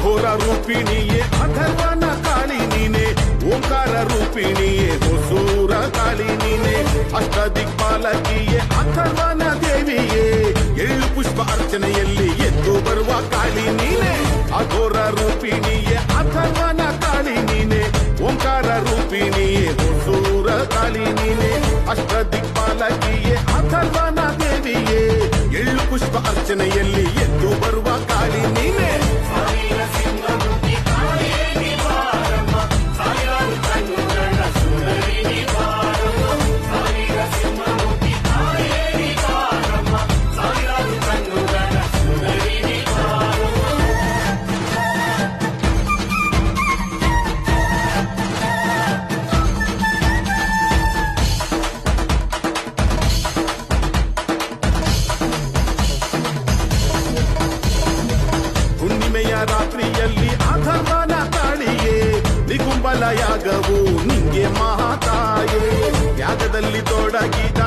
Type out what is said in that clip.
ಅಘೋರ ರೂಪಿಣಿಯೇ ಅಥರ್ವನ ನೀನೆ ಓಂಕಾರ ರೂಪಿಣಿಯೇ, ಹೊಸೂರ ಕಾಳಿ ನೀನೆ ಅಷ್ಟ ದಿಕ್ಪಾಲಕಿಯೇ ಅಥರ್ವನ ದೇವಿಯೇ ಎಳ್ಳು ಪುಷ್ಪ ಅರ್ಚನೆಯಲ್ಲಿ ಎದ್ದು ಬರುವ ಕಾಳಿ ನೀನೆ ಅಘೋರ ರೂಪಿಣಿಯೇ ಅಥರ್ವನ ಕಾಳಿ ನೀನೆ ಓಂಕಾರ ರೂಪಿಣಿಯೇ, ಹೊಸೂರ ಕಾಳಿ ನೀನೆ ಅಷ್ಟ ದಿಕ್ಪಾಲಕಿಯೇ ಅಥರ್ವನ ದೇವಿಯೇ ಎಳ್ಳು ಪುಷ್ಪ ಅರ್ಚನೆಯಲ್ಲಿ ಎದ್ದು ಬರುವ ಕಾಳಿ ರಾತ್ರಿಯಲ್ಲಿ ಅಧರ್ಮನ ತಾಳಿಯೇ ನಿಗುಂಬಲ ಯಾಗವು ನಿಂಗೆ ಮಹಾತಾಯೇ. ಯಾಗದಲ್ಲಿ ತೊಡಗಿದ